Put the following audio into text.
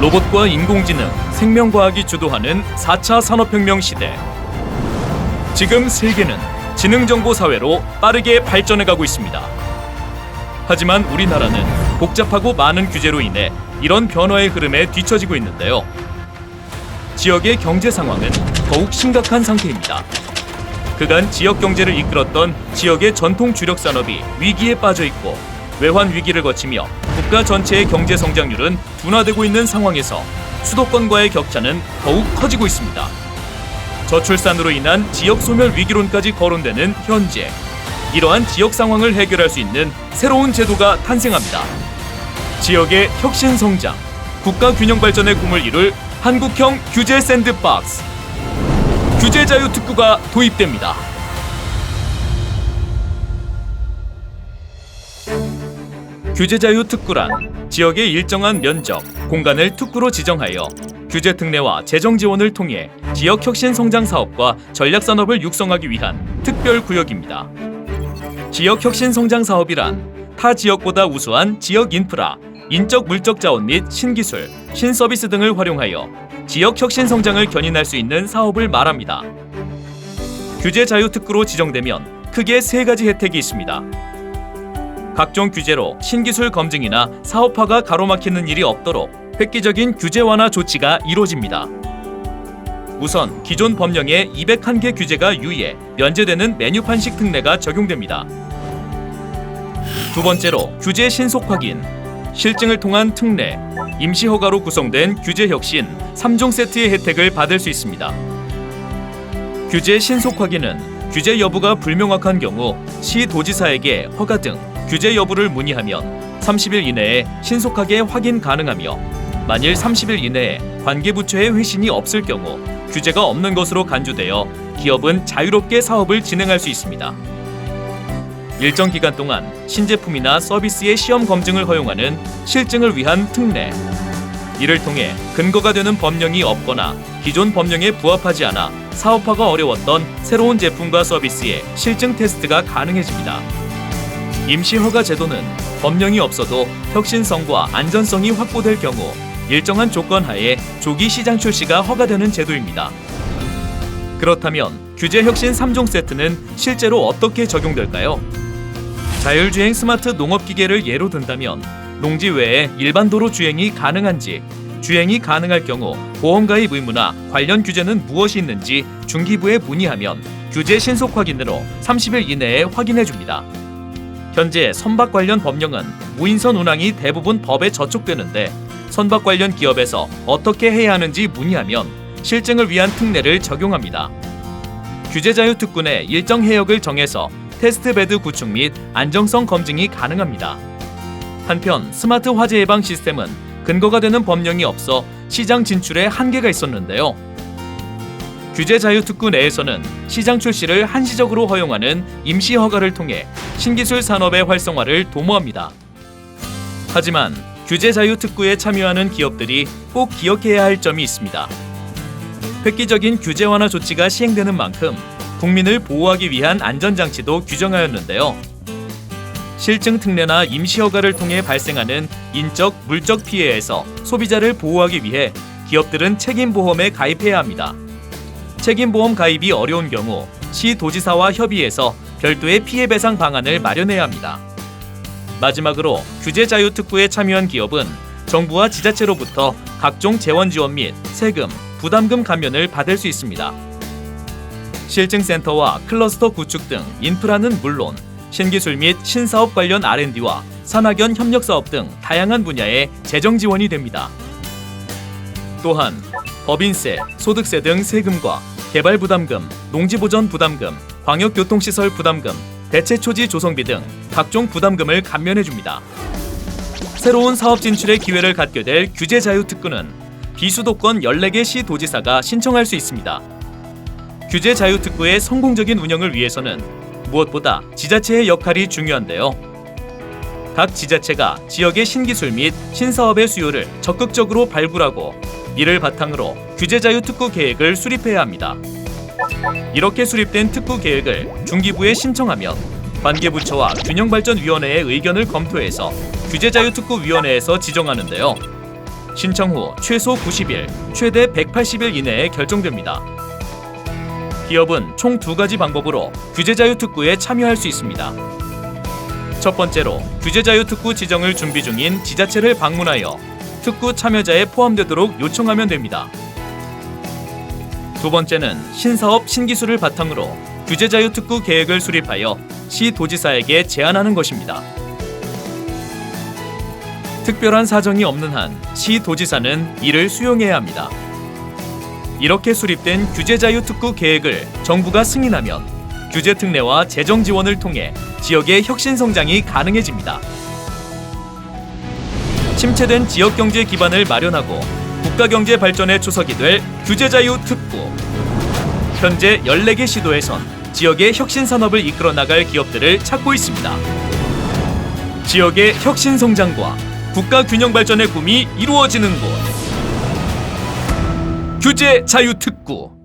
로봇과 인공지능, 생명과학이 주도하는 4차 산업혁명 시대. 지금 세계는 지능정보 사회로 빠르게 발전해가고 있습니다. 하지만 우리나라는 복잡하고 많은 규제로 인해 이런 변화의 흐름에 뒤처지고 있는데요. 지역의 경제 상황은 더욱 심각한 상태입니다. 그간 지역 경제를 이끌었던 지역의 전통 주력 산업이 위기에 빠져 있고 외환 위기를 거치며 국가 전체의 경제 성장률은 둔화되고 있는 상황에서 수도권과의 격차는 더욱 커지고 있습니다. 저출산으로 인한 지역 소멸 위기론까지 거론되는 현재 이러한 지역 상황을 해결할 수 있는 새로운 제도가 탄생합니다. 지역의 혁신 성장, 국가 균형 발전의 꿈을 이룰 한국형 규제 샌드박스 규제 자유 특구가 도입됩니다. 규제 자유 특구란 지역의 일정한 면적, 공간을 특구로 지정하여 규제 특례와 재정 지원을 통해 지역 혁신 성장 사업과 전략 산업을 육성하기 위한 특별 구역입니다. 지역 혁신 성장 사업이란 타 지역보다 우수한 지역 인프라, 인적 물적 자원 및 신기술, 신서비스 등을 활용하여 지역 혁신 성장을 견인할 수 있는 사업을 말합니다. 규제 자유 특구로 지정되면 크게 세 가지 혜택이 있습니다. 각종 규제로 신기술 검증이나 사업화가 가로막히는 일이 없도록 획기적인 규제 완화 조치가 이루어집니다. 우선 기존 법령의 201개 규제가 유예, 면제되는 메뉴판식 특례가 적용됩니다. 두 번째로 규제 신속 확인, 실증을 통한 특례, 임시 허가로 구성된 규제 혁신 3종 세트의 혜택을 받을 수 있습니다. 규제 신속 확인은 규제 여부가 불명확한 경우 시 도지사에게 허가 등 규제 여부를 문의하면 30일 이내에 신속하게 확인 가능하며 만일 30일 이내에 관계 부처의 회신이 없을 경우 규제가 없는 것으로 간주되어 기업은 자유롭게 사업을 진행할 수 있습니다. 일정 기간 동안 신제품이나 서비스의 시험 검증을 허용하는 실증을 위한 특례. 이를 통해 근거가 되는 법령이 없거나 기존 법령에 부합하지 않아 사업화가 어려웠던 새로운 제품과 서비스의 실증 테스트가 가능해집니다. 임시 허가 제도는 법령이 없어도 혁신성과 안전성이 확보될 경우 일정한 조건 하에 조기 시장 출시가 허가되는 제도입니다. 그렇다면 규제 혁신 3종 세트는 실제로 어떻게 적용될까요? 자율주행 스마트 농업기계를 예로 든다면 농지 외에 일반 도로 주행이 가능한지 주행이 가능할 경우 보험가입 의무나 관련 규제는 무엇이 있는지 중기부에 문의하면 규제 신속 확인으로 30일 이내에 확인해 줍니다. 현재 선박 관련 법령은 무인선 운항이 대부분 법에 저촉되는데 선박 관련 기업에서 어떻게 해야 하는지 문의하면 실증을 위한 특례를 적용합니다. 규제 자유 특군의 일정 해역을 정해서 테스트 베드 구축 및 안정성 검증이 가능합니다. 한편 스마트 화재 예방 시스템은 근거가 되는 법령이 없어 시장 진출에 한계가 있었는데요. 규제 자유 특구 내에서는 시장 출시를 한시적으로 허용하는 임시 허가를 통해 신기술 산업의 활성화를 도모합니다. 하지만 규제 자유 특구에 참여하는 기업들이 꼭 기억해야 할 점이 있습니다. 획기적인 규제 완화 조치가 시행되는 만큼 국민을 보호하기 위한 안전장치도 규정하였는데요. 실증 특례나 임시 허가를 통해 발생하는 인적, 물적 피해에서 소비자를 보호하기 위해 기업들은 책임 보험에 가입해야 합니다. 책임보험 가입이 어려운 경우 시 도지사와 협의해서 별도의 피해 배상 방안을 마련해야 합니다. 마지막으로 규제 자유 특구에 참여한 기업은 정부와 지자체로부터 각종 재원 지원 및 세금, 부담금 감면을 받을 수 있습니다. 실증센터와 클러스터 구축 등 인프라는 물론 신기술 및 신사업 관련 R&D와 산학연 협력 사업 등 다양한 분야에 재정 지원이 됩니다. 또한 법인세, 소득세 등 세금과 개발 부담금, 농지 보전 부담금, 광역 교통시설 부담금, 대체 초지 조성비 등 각종 부담금을 감면해 줍니다. 새로운 사업 진출의 기회를 갖게 될 규제 자유 특구는 비수도권 14개 시 도지사가 신청할 수 있습니다. 규제 자유 특구의 성공적인 운영을 위해서는 무엇보다 지자체의 역할이 중요한데요. 각 지자체가 지역의 신기술 및 신사업의 수요를 적극적으로 발굴하고 이를 바탕으로 규제 자유 특구 계획을 수립해야 합니다. 이렇게 수립된 특구 계획을 중기부에 신청하면 관계부처와 균형발전위원회의 의견을 검토해서 규제자유특구위원회에서 지정하는데요. 신청 후 최소 90일, 최대 180일 이내에 결정됩니다. 기업은 총 두 가지 방법으로 규제자유특구에 참여할 수 있습니다. 첫 번째로 규제자유특구 지정을 준비 중인 지자체를 방문하여 특구 참여자에 포함되도록 요청하면 됩니다. 두 번째는 신사업 신기술을 바탕으로 규제자유특구 계획을 수립하여 시 도지사에게 제안하는 것입니다. 특별한 사정이 없는 한 시 도지사는 이를 수용해야 합니다. 이렇게 수립된 규제자유특구 계획을 정부가 승인하면 규제 특례와 재정 지원을 통해 지역의 혁신 성장이 가능해집니다. 침체된 지역 경제 기반을 마련하고 국가 경제 발전의 초석이 될 규제 자유 특구. 현재 14개 시도에선 지역의 혁신 산업을 이끌어 나갈 기업들을 찾고 있습니다. 지역의 혁신 성장과 국가 균형 발전의 꿈이 이루어지는 곳. 규제 자유 특구.